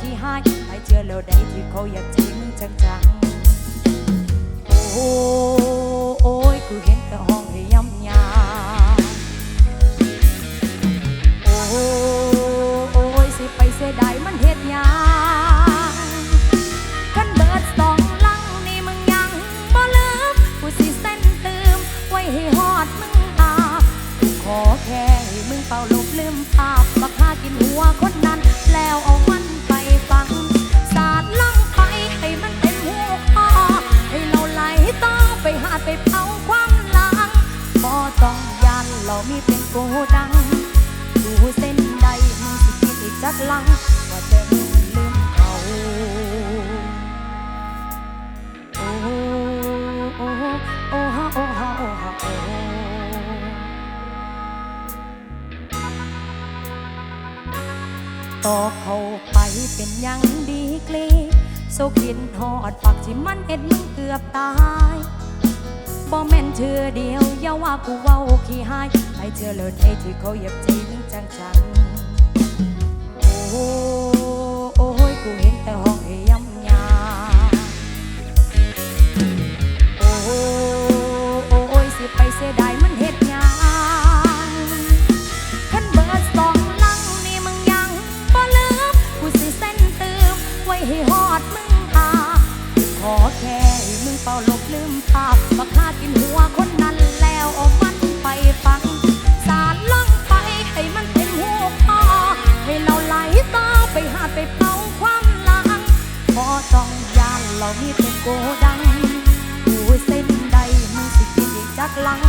ขี้หายไปเจอแล้วได้ที่เขาอยากทิ้งจังจังโอ้โอ้ยกูเห็นแต่ห้องให้ย้ำยาโอ้โอ้ยสิไปเสียดายมันเฮ็ดยา ต่อเขาไปเป็นยังดีกลีโซกินทอดปักที่มันเห็ดมึงเกือบตายบ่แม่นเธอเดียวอย่าว่ากูเว้าขี้หายไอเธอเลิศไอที่เขาเหยียบใจยิ่งจังจัโอ้โอ้ยกูเห็นแต่ห้องเอยำยาโอ้โอ้ยสิไปเสียดายมันเห็ด ไปเผาความหลังพอต้องยานเรามีเป็นโกดังผู้เส้นใดมือสิกินอีกจักหลัง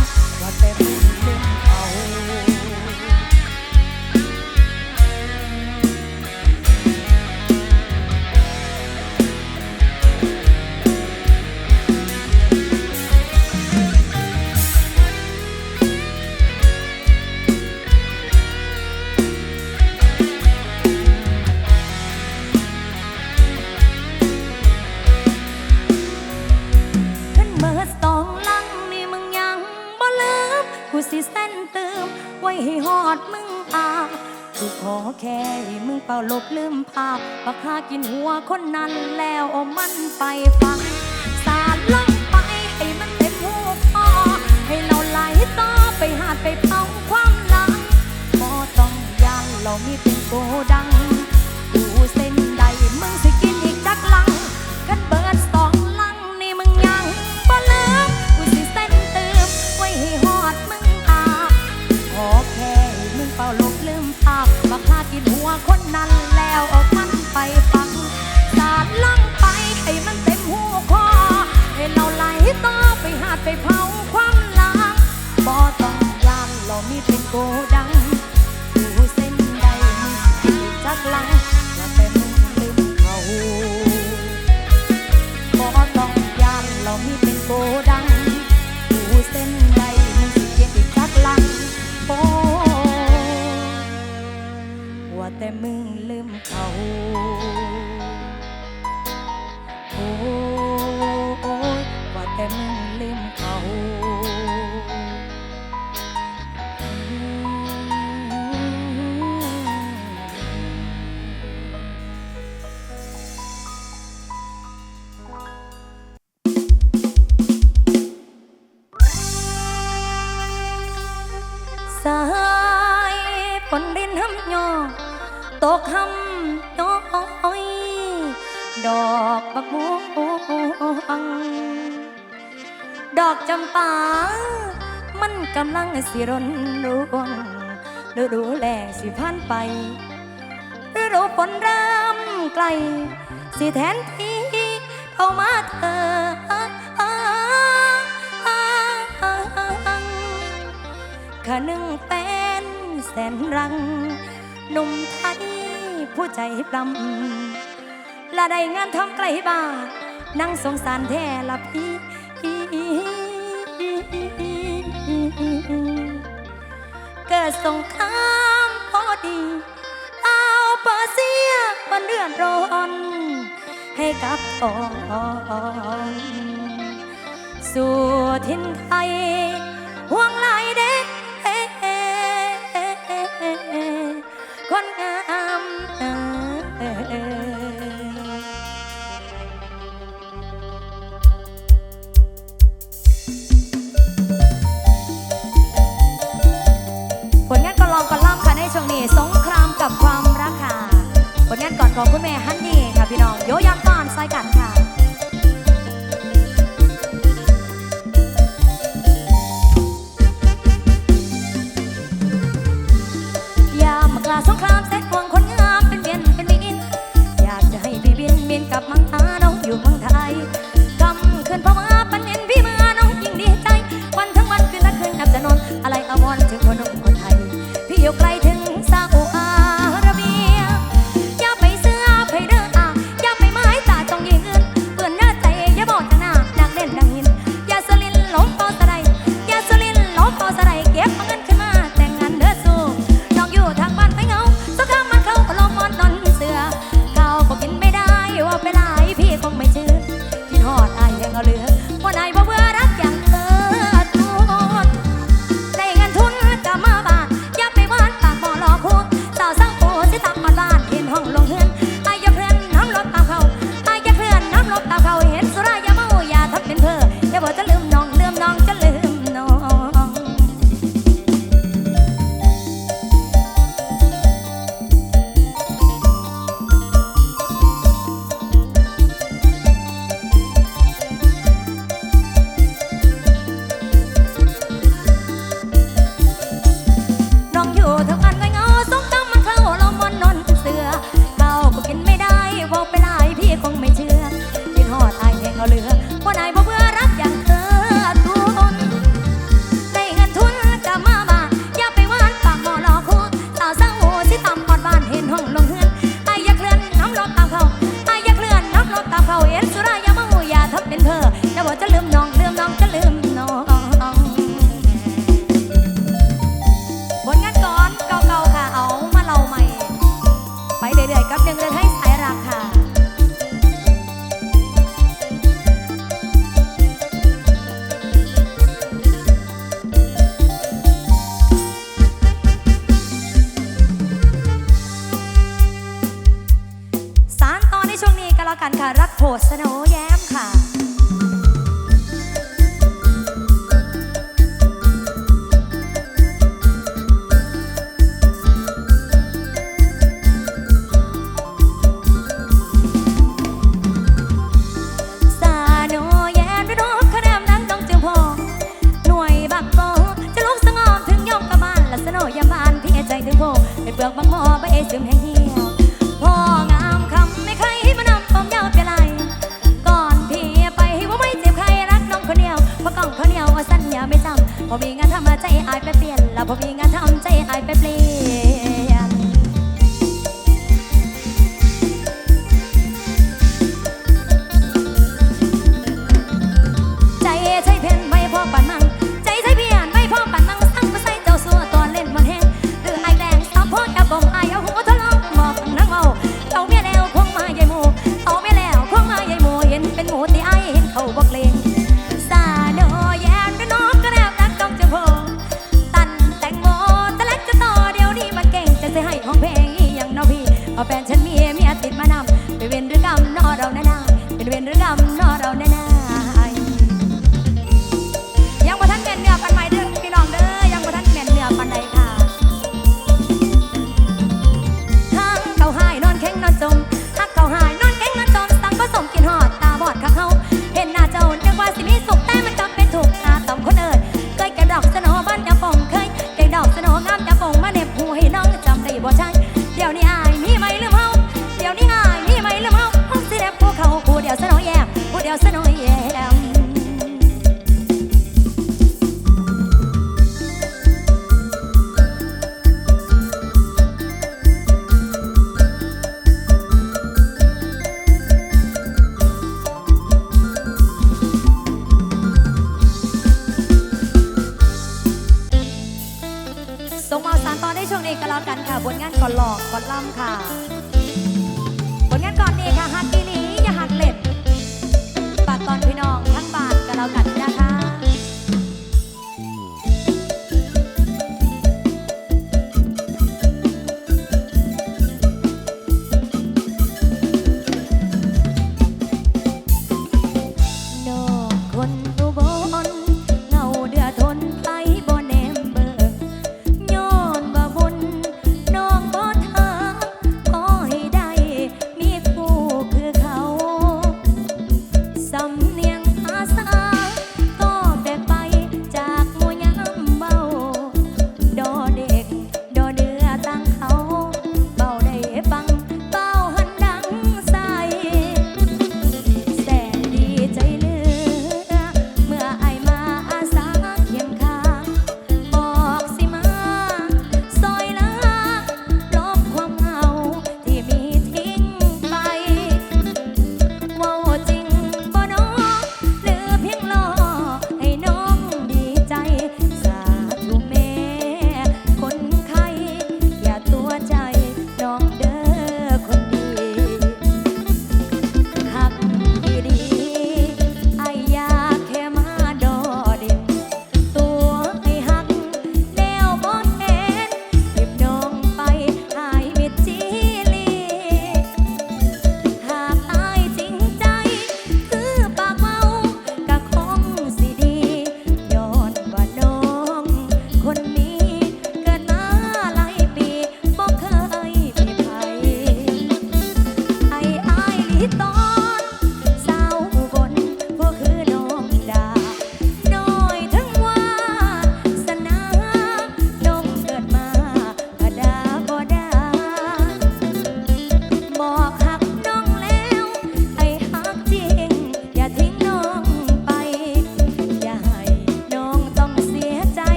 แต่มึงลืมเขา อกจำปา มันกำลังสิรนร่วงฤดูแลสิผ่านไปฤดูฝนเริ่มไกล สิแทนที่เข้ามาเธอขะนึงเป็นแสนรัง หนุ่มไทยผู้ใจปลำละได้งานทองไกลบ้านั่งสงสารแท้ละพี่ สงค้ามพอดีเอาปาเสียมาเดือดร้อนให้กับต่อนสู่ทิ้นไทยห่วงไหลเด็ก สงครามกับความรักค่ะผลงานก่อนของคุณแม่ฮันนี่ค่ะพี่น้องโยยัง เขาบอกเลง